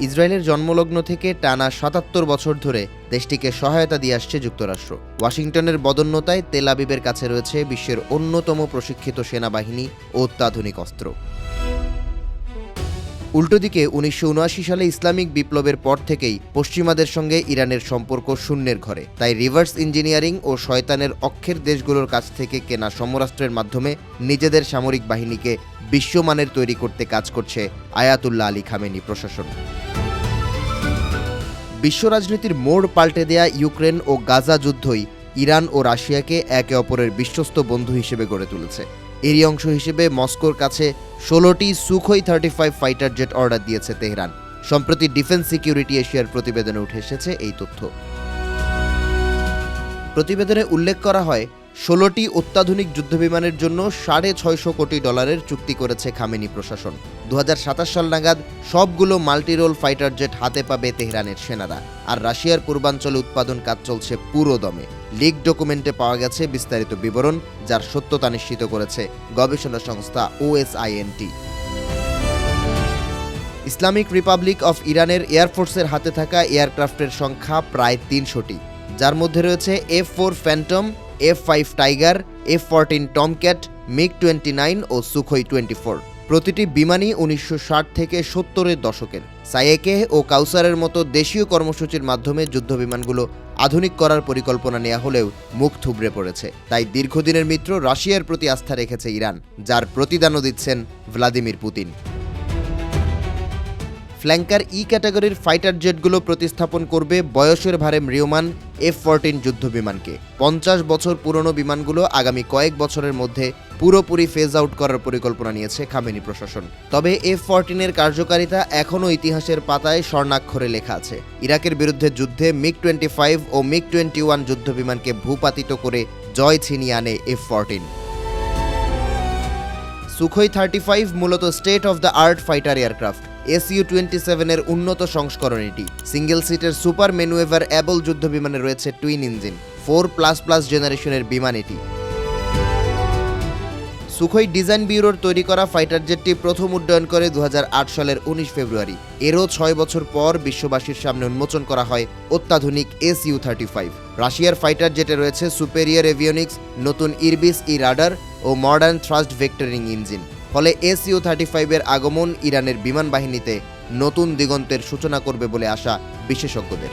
ইসরায়েলের জন্মলগ্ন থেকে টানা সাতাত্তর বছর ধরে দেশটিকে সহায়তা দিয়ে আসছে যুক্তরাষ্ট্র। ওয়াশিংটনের বদন্যতায় তেল আবিবের কাছে রয়েছে বিশ্বের অন্যতম প্রশিক্ষিত সেনাবাহিনী ও অত্যাধুনিক অস্ত্র। উল্টো দিকে, উনিশশো সালে ইসলামিক বিপ্লবের পর থেকেই পশ্চিমাদের সঙ্গে ইরানের সম্পর্ক শূন্যের ঘরে। তাই রিভার্স ইঞ্জিনিয়ারিং ও শয়তানের অক্ষের দেশগুলোর কাছ থেকে কেনা সমরাস্ত্রের মাধ্যমে নিজেদের সামরিক বাহিনীকে বিশ্বমানের তৈরি করতে কাজ করছে আয়াতুল্লাহ আলী খামেনি প্রশাসন। বিশ্ব রাজনীতির মোড় পাল্টে দেয়া ইউক্রেন ও গাজা যুদ্ধই ইরান ও রাশিয়াকে একে অপরের বিশ্বস্ত বন্ধু হিসেবে গড়ে তুলেছে। এরই অংশ হিসেবে মস্কোর কাছে ষোলোটি Sukhoi thirty five fighter jet order দিয়েছে তেহরান। সম্প্রতি ডিফেন্স সিকিউরিটি এশিয়ার প্রতিবেদনে উঠে এসেছে এই তথ্য। প্রতিবেদনে উল্লেখ করা হয় ষোলোটি অত্যাধুনিক যুদ্ধবিমানের জন্য সাড়ে ছয়শো কোটি ডলারের চুক্তি করেছে খামেনি প্রশাসন। দু হাজার সাতাশ সাল নাগাদ সবগুলো মাল্টিরোল ফাইটার জেট হাতে পাবে তেহরানের সেনারা। আর রাশিয়ার পূর্বাঞ্চলে উৎপাদন কাজ চলছে পুরো দমে। লিগ ডকুমেন্টে পাওয়া গেছে বিস্তারিত বিবরণ, যার সত্যতা নিশ্চিত করেছে গবেষণা সংস্থা ওএসআইএনটি। ইসলামিক রিপাবলিক অফ ইরানের এয়ারফোর্সের হাতে থাকা এয়ারক্রাফটের সংখ্যা প্রায় তিনশোটি। যার মধ্যে রয়েছে F four Phantom F five Tiger F fourteen Tomcat MiG twenty nine ও সুখই টোয়েন্টি ফোর প্রতিটি বিমানই উনিশশো ষাট থেকে সত্তরের দশকের। সাইয়েকে ও কাউসারের মতো দেশীয় কর্মসূচির মাধ্যমে যুদ্ধবিমানগুলো আধুনিক করার পরিকল্পনা নেওয়া হলেও মুখ থুবড়ে পড়েছে। তাই দীর্ঘদিনের মিত্র রাশিয়ার প্রতি আস্থা রেখেছে ইরান, যার প্রতিদানও দিচ্ছেন ভ্লাদিমির পুতিন। ফ্ল্যাঙ্কার ই ক্যাটাগরির ফাইটার জেটগুলো প্রতিস্থাপন করবে বয়সের ভারে ম্রিয়মান এফ ফোরটিন যুদ্ধবিমানকে। পঞ্চাশ বছর পুরনো বিমানগুলো আগামী কয়েক বছরের মধ্যে পুরোপুরি ফেজ আউট করার পরিকল্পনা নিয়েছে খামেনি প্রশাসন। তবে এফ ফোরটিনের কার্যকারিতা এখনও ইতিহাসের পাতায় স্বর্ণাক্ষরে লেখা আছে। ইরাকের বিরুদ্ধে যুদ্ধে মিগ টোয়েন্টি ফাইভ ও মিগ টোয়েন্টি ওয়ান যুদ্ধবিমানকে ভূপাতিত করে জয় ছিনিয়ে আনে F fourteen Sukhoi thirty five মূলত state of the art fighter aircraft SU twenty সেভেনের উন্নত সংস্করণ এটি সিঙ্গেল সিটের সুপার মেনুয়েভার অ্যাবল যুদ্ধ বিমানে রয়েছে twin engine, four plus plus জেনারেশনের বিমান এটি সুখই ডিজাইন ব্যুরোর তৈরি করা ফাইটার জেটটি প্রথম উড্ডয়ন করে দু হাজার আট সালের উনিশ ফেব্রুয়ারি। এরও ছয় বছর পর বিশ্ববাসীর সামনে উন্মোচন করা হয় অত্যাধুনিক এস ইউ থার্টি ফাইভ। রাশিয়ার ফাইটার জেটে রয়েছে সুপেরিয়ার এভিওনিক্স, নতুন ইরবিস ই রাডার ও মডার্ন থ্রাস্ট ভেক্টরিং ইঞ্জিন। ফলে এসইউ থার্টি ফাইভের আগমন ইরানের বিমান বাহিনীতে নতুন দিগন্তের সূচনা করবে বলে আশা বিশেষজ্ঞদের।